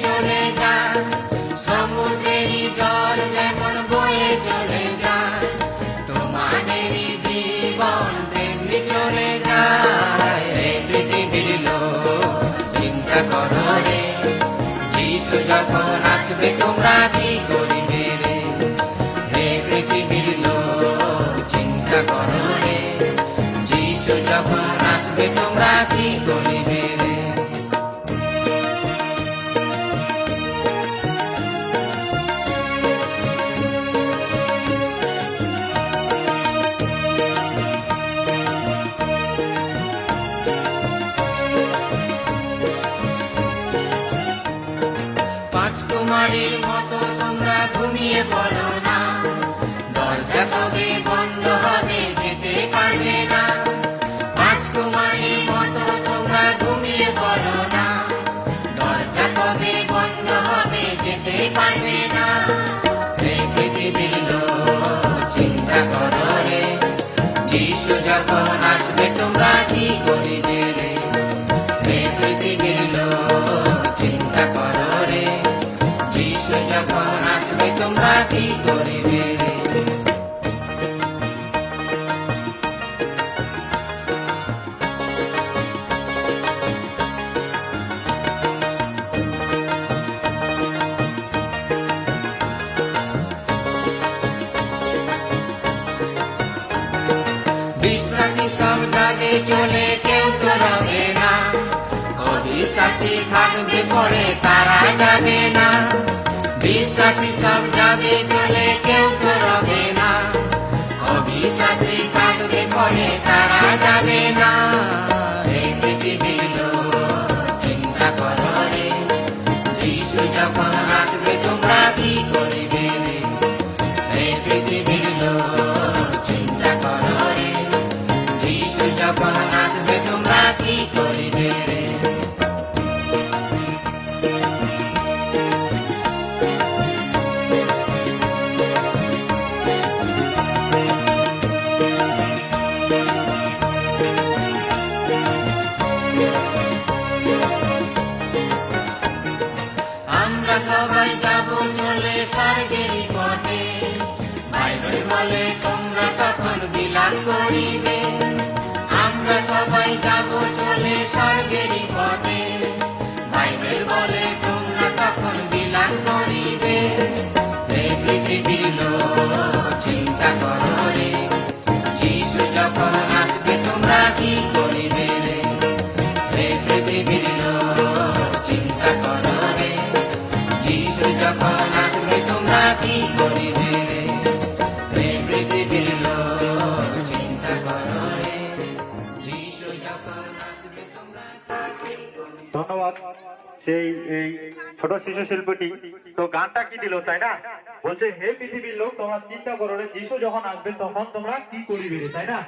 চলে যায় জল যেমন বয়ে চলে জীবন তেমনি চলে পৃথিবীর লোক, চিন্তা করো রে, যিশু যখন আসবে তোমরা কি করিবে রে? হে পৃথিবীর লোক, চিন্তা করো রে, যিশু যখন আসবে তোমরা কি করিবে? কুমারীর মতো তোমরা ঘুমিয়ে পড়ো না। দরজা কবে বন্ধ হবে, যেতে পারবে না। পাঁচ কুমারীর মতো তোমরা ঘুমিয়ে পড়ো না। দরজা কবে বন্ধ হবে, যেতে পারবে না। পৃথিবীর চিন্তা করো রে। যিশু যখন আসবে, তোমরা কি বিশ্বাসী সব যাবে চলে কেউ তো রবে না। অবিশ্বাসী থাকবে পড়ে তারা যাবে না। বিশ্বাসী সব যাবে চলে কেউ তো রবে না। অবিশ্বাসী থাকবে পড়ে তারা যাবে না। চিন্তা করো রে যখন স্বর্গেরই পথে। বাইবেল বলে তোমরা তখন বিলাস করিবে। আমরা সবাই যাব চলে স্বর্গেরই পথে। ধন্যবাদ। সেই, এই ছোট শিশু শিল্পটি। তো গানটা কি দিল, তাই না? বলছে, হে পৃথিবীর লোক, তোমার চিন্তা করো যখন আসবে, তখন তোমরা কি করিবে তাই না?